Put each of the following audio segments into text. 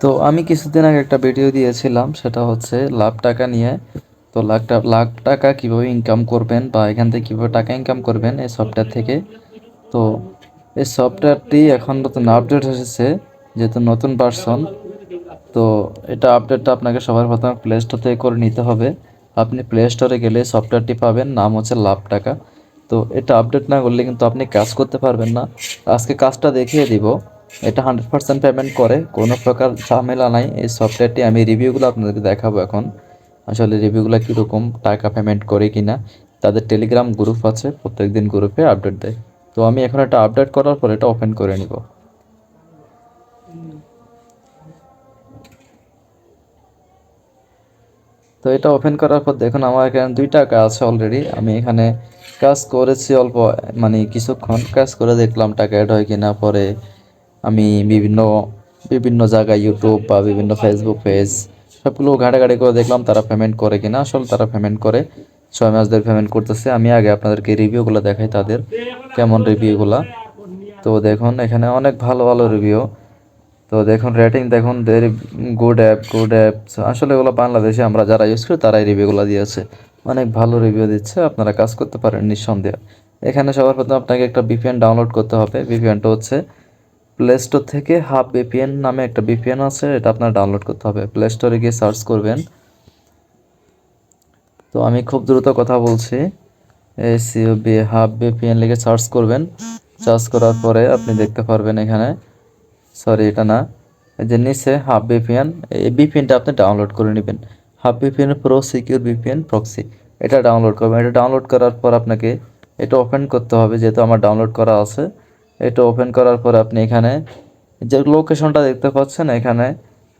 তো আমি কিছুদিন আগে একটা ভিডিও দিয়েছিলাম, সেটা হচ্ছে লাভ টাকা নিয়ে। তো লাখ লাখ টাকা কীভাবে ইনকাম করবেন বা এখান থেকে কীভাবে টাকা ইনকাম করবেন এই সফটওয়্যার থেকে? তো এই সফটওয়্যারটি এখন নতুন আপডেট এসেছে, যেহেতু নতুন ভার্সন তো এটা আপডেটটা আপনাকে সবার প্রথমে প্লে স্টোর থেকে করে নিতে হবে। আপনি প্লে স্টোরে গেলে সফটওয়্যারটি পাবেন, নাম হচ্ছে লাভ টাকা। তো এটা আপডেট না করলে কিন্তু আপনি কাজ করতে পারবেন না। আজকে কাজটা দেখিয়ে দিব। এটা হান্ড্রেড পার্সেন্ট পেমেন্ট করে, কোনো প্রকার ঝামেলা নাই। এই সফটওয়্যারটি আমি রিভিউগুলো আপনাদেরকে দেখাবো এখন। আসলে রিভিউগুলো কীরকম, টাকা পেমেন্ট করে কিনা। তাদের টেলিগ্রাম গ্রুপ আছে, প্রত্যেকদিন গ্রুপে আপডেট দেয়। তো আমি এখন এটা আপডেট করার পর এটা ওপেন করে নিব। তো এটা ওপেন করার পর দেখুন, আমার এখানে দুই টাকা আছে অলরেডি আমি এখানে কাজ করেছি অল্প মানে কিছুক্ষণ। কাজ করে দেখলাম টাকা অ্যাড হয় কিনা, পরে আমি বিভিন্ন বিভিন্ন জায়গায় ইউটিউব বা বিভিন্ন ফেসবুক পেজ সবগুলো ঘাটাঘাটি করে দেখলাম তারা পেমেন্ট করে কিনা। আসলে তারা পেমেন্ট করে। ছয় মাস ধরে পেমেন্ট করতেছে। আমি আগে আপনাদেরকে রিভিউগুলো দেখাই তাদের কেমন রিভিউগুলো তো দেখুন, এখানে অনেক ভালো ভালো রিভিউ তো দেখুন রেটিং দেখুন very good app good app আসলে এগুলো বাংলাদেশে আমরা যারা ইউজ করি, তারাই রিভিউগুলো দিয়েছে। অনেক ভালো রিভিউ দিচ্ছে। আপনারা কাজ করতে পারেন নিঃসন্দেহে। এখানে সবার প্রথমে আপনাকে একটা বিপিএন ডাউনলোড করতে হবে। বিপিএনটা হচ্ছে প্লে স্টোর থেকে হাফ বিপিএন নামে একটা বিপিএন আছে, এটা আপনার ডাউনলোড করতে হবে। প্লে স্টোরে গিয়ে সার্চ করবেন। তো আমি খুব দ্রুত কথা বলছি। এসিওবি হাফ বিপিএন লিখে সার্চ করবেন। সার্চ করার পরে আপনি দেখতে পারবেন এখানে। সরি এটা না। যে নিচে হাফ বিপিএন এই বিপিএনটা আপনি ডাউনলোড করে নেবেন। Half VPN pro secure VPN proxy এটা ডাউনলোড করবেন। এটা ডাউনলোড করার পর আপনাকে এটা ওপেন করতে হবে, যেহেতু আমার ডাউনলোড করা আছে। এটা ওপেন করার পর আপনি এখানে যে লোকেশনটা দেখতে পাচ্ছেন, এখানে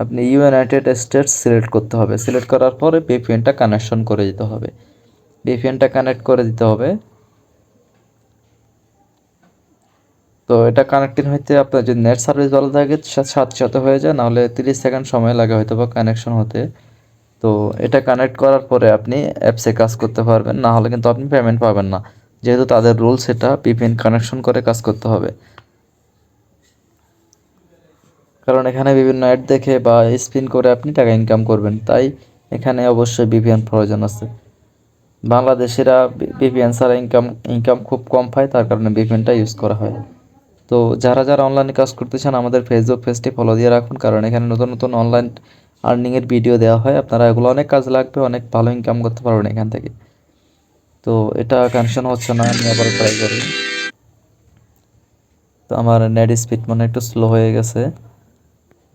আপনি ইউনাইটেড স্টেটস সিলেক্ট করতে হবে। সিলেক্ট করার পরে বিপিএনটা কানেকশন করে দিতে হবে। বিপিএনটা কানেক্ট করে দিতে হবে। তো এটা কানেক্টিং হইতে আপনার যদি নেট সার্ভিস ভালো থাকে সাথে সাথে হয়ে যায়, নাহলে তিরিশ সেকেন্ড সময় লাগে হয়তো বা কানেকশন হতে। তো এটা কানেক্ট করার পরে আপনি অ্যাপসে কাজ করতে পারবেন না হলে কিন্তু আপনি পেমেন্ট পাবেন না। যেহেতু তাদের রুলস সেটা পিপিএন কানেকশন করে কাজ করতে হবে। কারণ এখানে বিভিন্ন অ্যাড দেখে বা স্পিন করে আপনি টাকা ইনকাম করবেন, তাই এখানে অবশ্যই বিপিএন প্রয়োজন আছে। বাংলাদেশিরা বিপিএন ছাড়া ইনকাম ইনকাম খুব কম পায়, তার কারণে বিপিএনটা ইউজ করা হয়। তো যারা যারা অনলাইনে কাজ করতে চান, আমাদের ফেসবুক পেজটি ফলো দিয়ে রাখুন, কারণ এখানে নতুন নতুন অনলাইন আর্নিংয়ের ভিডিও দেওয়া হয়। আপনারা এগুলো অনেক কাজ লাগবে, অনেক ভালো ইনকাম করতে পারবেন এখান থেকে। তো এটা কানেকশন হচ্ছে না, আমি আবার ট্রাই করি। তো আমার নেট স্পিড মানে একটু স্লো হয়ে গেছে,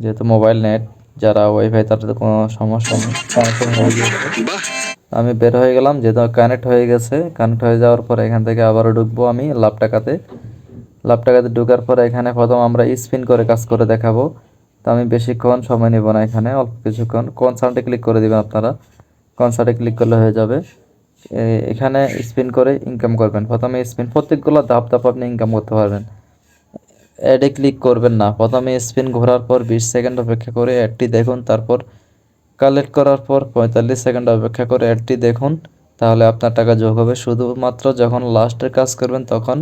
যেহেতু মোবাইল নেট যারা ওয়াইফাই তাদের কোনো সমস্যা নেই কানেকশন হয়ে গেছে। আমি বের হয়ে গেলাম, যেহেতু কানেক্ট হয়ে গেছে কানেক্ট হয়ে যাওয়ার পরে এখান থেকে আবারও ঢুকবো আমি লাভ টাকাতে। লাভ টাকাতে ঢোকার পরে এখানে প্রথম আমরা স্পিন করে কাজ করে দেখাবো। তো আমি বেশিক্ষণ সময় নেব না এখানে, অল্প কিছুক্ষণ। কনসার্টে ক্লিক করে দিবেন আপনারা। কনসার্টে ক্লিক করলে হয়ে যাবে। এখানে স্পিন করে ইনকাম করবেন। প্রথমে স্পিন প্রত্যেকগুলো ধাপ ধাপ আপনি ইনকাম করতে পারবেন। অ্যাডে ক্লিক করবেন না। প্রথমে স্পিন ঘোরার পর বিশ সেকেন্ড অপেক্ষা করে অ্যাডটি দেখুন, তারপর কালেক্ট করার পর পঁয়তাল্লিশ সেকেন্ড অপেক্ষা করে অ্যাডটি দেখুন, তাহলে আপনার টাকা যোগ হবে। শুধুমাত্র যখন লাস্টের কাজ করবেন, তখন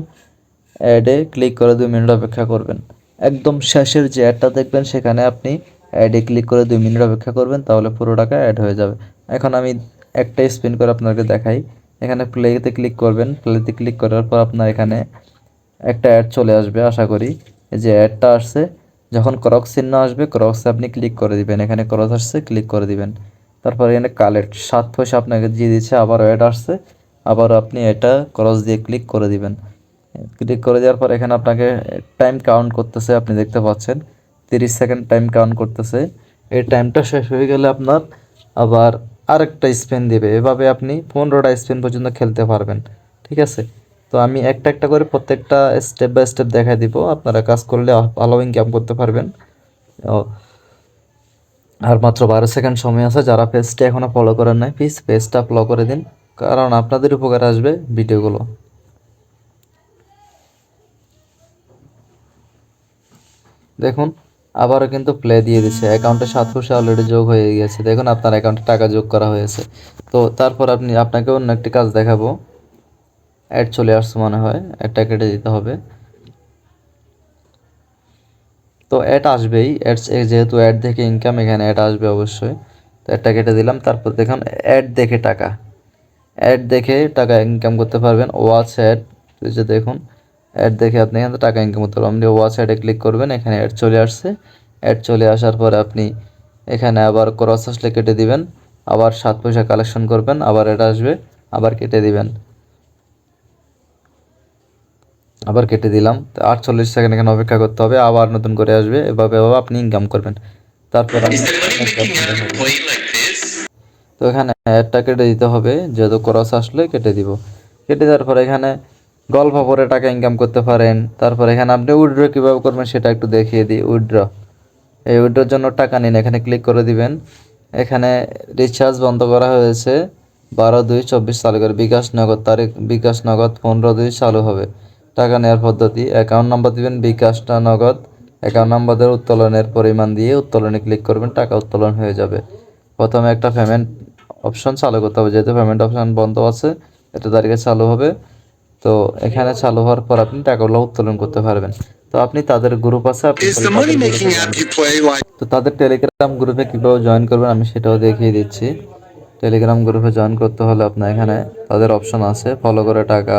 অ্যাডে ক্লিক করে দুই মিনিট অপেক্ষা করবেন। একদম শেষের যে অ্যাডটা দেখবেন, সেখানে আপনি অ্যাডে ক্লিক করে দুই মিনিট অপেক্ষা করবেন, তাহলে পুরো টাকা অ্যাড হয়ে যাবে। এখন আমি একটা স্পিন করে আপনাকে দেখাই। এখানে প্লেতে ক্লিক করবেন। প্লেতে ক্লিক করার পর আপনার এখানে একটা অ্যাড চলে আসবে, আশা করি। যে অ্যাডটা আসছে, যখন ক্রস চিহ্ন আসবে ক্রসে আপনি ক্লিক করে দিবেন। এখানে ক্রস আসছে ক্লিক করে দিবেন। তারপর এখানে কালেক্ট সাত পয়সা আপনাকে দিয়ে দিচ্ছে আবার অ্যাড আসছে। আবার আপনি এটা ক্রস দিয়ে ক্লিক করে দিবেন। ক্লিক করে দেওয়ার পর এখানে আপনাকে টাইম কাউন্ট করতেছে, আপনি দেখতে পাচ্ছেন। তিরিশ সেকেন্ড টাইম কাউন্ট করতেছে। এই টাইমটা শেষ হয়ে গেলে আপনার আবার আরেকটা স্পেন দেবে। এভাবে আপনি পনেরোটা স্পেন পর্যন্ত খেলতে পারবেন। ঠিক আছে? তো আমি একটা একটা করে প্রত্যেকটা স্টেপ বাই স্টেপ দেখাই দিব। আপনারা কাজ করলে ভালো ইনকাম করতে পারবেন। আর মাত্র বারো সেকেন্ড সময় আছে। যারা পেজটা এখনও ফলো করেন নাই প্লিজ পেজটা ফলো করে দিন। কারণ আপনাদের উপকার আসবে ভিডিওগুলো। দেখুন। আবারও কিন্তু প্লে দিয়ে দিচ্ছে অ্যাকাউন্টে সাত পয়সা অলরেডি যোগ হয়ে গেছে। দেখুন আপনার অ্যাকাউন্টে টাকা যোগ করা হয়েছে। তো তারপর আপনি, আপনাকে অন্য একটি কাজ দেখাবো। অ্যাড চলে আসছে মনে হয়। অ্যাডটা কেটে দিতে হবে। তো অ্যাড আসবেই। অ্যাড যেহেতু অ্যাড দেখে ইনকাম এখানে অ্যাড আসবে অবশ্যই। তো অ্যাডটা কেটে দিলাম। তারপর দেখুন অ্যাড দেখে টাকা। অ্যাড দেখে টাকা ইনকাম করতে পারবেন। ওয়াচ অ্যাড যে দেখুন। অ্যাড দেখে আপনি এখানে টাকা ইনকাম করতে পারবেন। আপনি ওয়াচ অ্যাডে ক্লিক করবেন এখানে অ্যাড চলে আসছে। অ্যাড চলে আসার পরে আপনি এখানে আবার ক্রস আসলে কেটে দিবেন আবার সাত পয়সা কালেকশন করবেন আবার এটা আসবে আবার কেটে দিবেন। আবার কেটে দিলাম। আটচল্লিশ সেকেন্ড এখানে অপেক্ষা করতে হবে আবার নতুন করে আসবে এভাবে এভাবে আপনি ইনকাম করবেন। তারপর? তো এখানে অ্যাডটা কেটে দিতে হবে যেহেতু ক্রস আসলে কেটে দিব। কেটে দেওয়ার পরে এখানে গল্প পরে টাকা ইনকাম করতে পারেন। তারপর এখানে আপনি উইড্রো কীভাবে করবেন সেটা একটু দেখিয়ে দিই উইড্রো এই উইড্রোর জন্য টাকা নিন, এখানে ক্লিক করে দিবেন। এখানে রিচার্জ বন্ধ করা হয়েছে। বারো দুই চব্বিশ চালু করে, বিকাশ নগদ তারিখ, বিকাশ নগদ পনেরো দুই চালু হবে। টাকা নেওয়ার পদ্ধতি অ্যাকাউন্ট নাম্বার দিবেন, বিকাশটা নগদ। অ্যাকাউন্ট নাম্বারের উত্তোলনের পরিমাণ দিয়ে উত্তোলনে ক্লিক করবেন, টাকা উত্তোলন হয়ে যাবে। প্রথমে একটা পেমেন্ট অপশন চালু করতে হবে, যেহেতু পেমেন্ট অপশন বন্ধ আছে, এটা তারিখে চালু হবে। তো এখানে চালু হওয়ার পর আপনি টাকাগুলো উত্তোলন করতে পারবেন। তো আপনি তাদের গ্রুপ আছে তো তাদের টেলিগ্রাম গ্রুপে কীভাবে জয়েন করবেন আমি সেটাও দেখিয়ে দিচ্ছি। টেলিগ্রাম গ্রুপে জয়েন করতে হলে আপনার এখানে তাদের অপশন আছে ফলো করে টাকা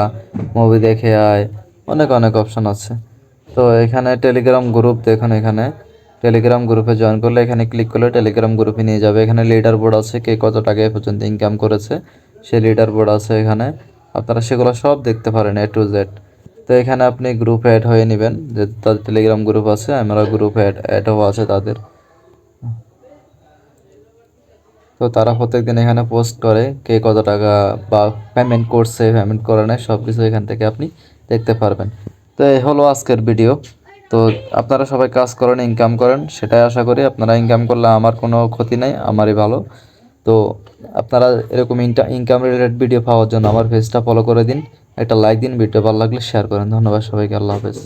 মুভি দেখে আয় অনেক অনেক অপশন আছে। তো এখানে টেলিগ্রাম গ্রুপ দেখুন এখানে। টেলিগ্রাম গ্রুপে জয়েন করলে এখানে ক্লিক করলে টেলিগ্রাম গ্রুপে নিয়ে যাবে। এখানে লিডার বোর্ড আছে কে কত টাকা পর্যন্ত ইনকাম করেছে সেই লিডার বোর্ড আছে এখানে। আপনারা সেগুলো সব দেখতে পারেন এ টু জেড তো এখানে আপনি গ্রুপ অ্যাড হয়ে নেবেন, যে তাদের টেলিগ্রাম গ্রুপ আছে, আমরা গ্রুপ অ্যাড অ্যাড হওয়া আছে তাদের। তো তারা প্রত্যেকদিন এখানে পোস্ট করে কে কত টাকা বা পেমেন্ট করছে পেমেন্ট করে নেয় সব কিছু এখান থেকে আপনি দেখতে পারবেন। তো এই হলো আজকের ভিডিও তো আপনারা সবাই কাজ করেন ইনকাম করেন, সেটাই আশা করি। আপনারা ইনকাম করলে আমার কোনো ক্ষতি নেই, আমারই ভালো। তো আপনারা এরকম ইনকাম রিলেটেড ভিডিও পাওয়ার জন্য আমার পেজটা ফলো করে দিন, একটা লাইক দিন ভিডিও ভালো লাগলে শেয়ার করেন। ধন্যবাদ সবাইকে, আল্লাহ হাফেজ।